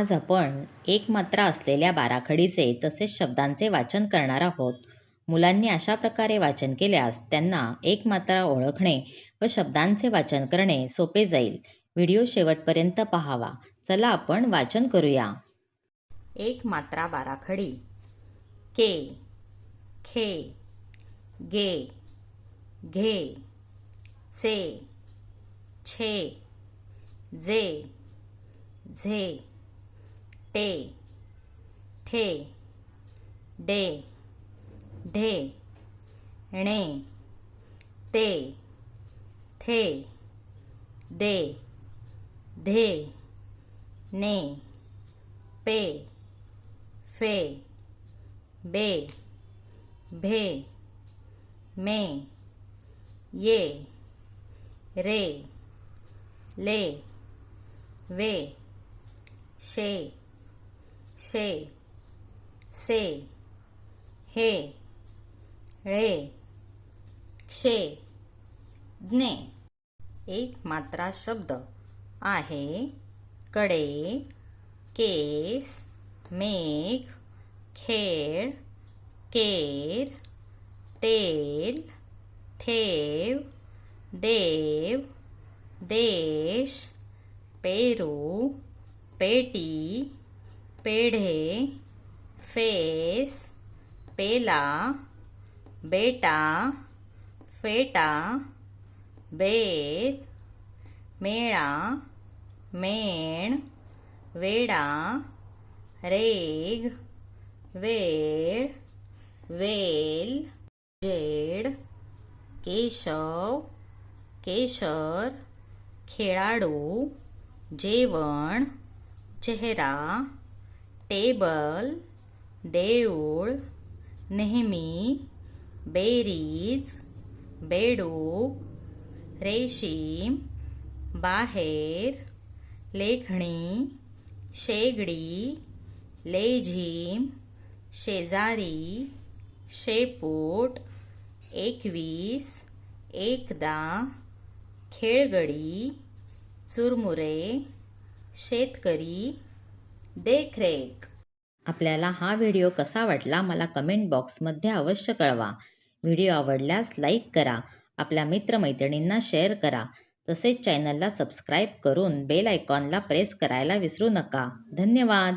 आज आपण एक मात्रा असलेल्या बाराखडीचे तसेच शब्दांचे वाचन करणार आहोत. मुलांनी अशा प्रकारे वाचन केल्यास त्यांना एक मात्रा ओळखणे व शब्दांचे वाचन करणे सोपे जाईल. व्हिडिओ शेवटपर्यंत पाहावा. चला आपण वाचन करूया. एक मात्रा बाराखडी. के, खे, गे, घे, से. छे, जे, झे, टे, ठे, डे, ढे, णे, ते, थे, दे, धे, ने, पे, फे, बे, भे, मे, ये, रे, ले, वे, शे, शे, से, हे, ळे, क्षे, ज्ञे. एक मात्रा शब्द आहे कडे, केस, मेघ, खेळ, केर, तेल, ठेव, देव, देश, पेरू, पेटी, पेढे, फेस, पेला, बेटा, फेटा, बेत, मेळा, मेण, वेडा, रेग वेळ, वेल, जेड, केशव, केशर, खेळाडू, जेवण, चेहरा, टेबल, देऊळ, नेहमी, बेरीज, बेडूक, रेशीम, बाहेर, लेखणी, शेगडी, लेझीम, शेजारी, शेपूट, एकवीस, एकदा, खेळगडी, चुरमुरे, शेतकरी, देखरेख. आपल्याला हा व्हिडिओ कसा वाटला मला कमेंट बॉक्समध्ये अवश्य कळवा. व्हिडिओ आवडल्यास लाईक करा, आपल्या मित्र-मैत्रिणींना शेअर करा. तसेच चॅनलला सबस्क्राईब करून बेल आयकॉनला प्रेस करायला विसरू नका. धन्यवाद.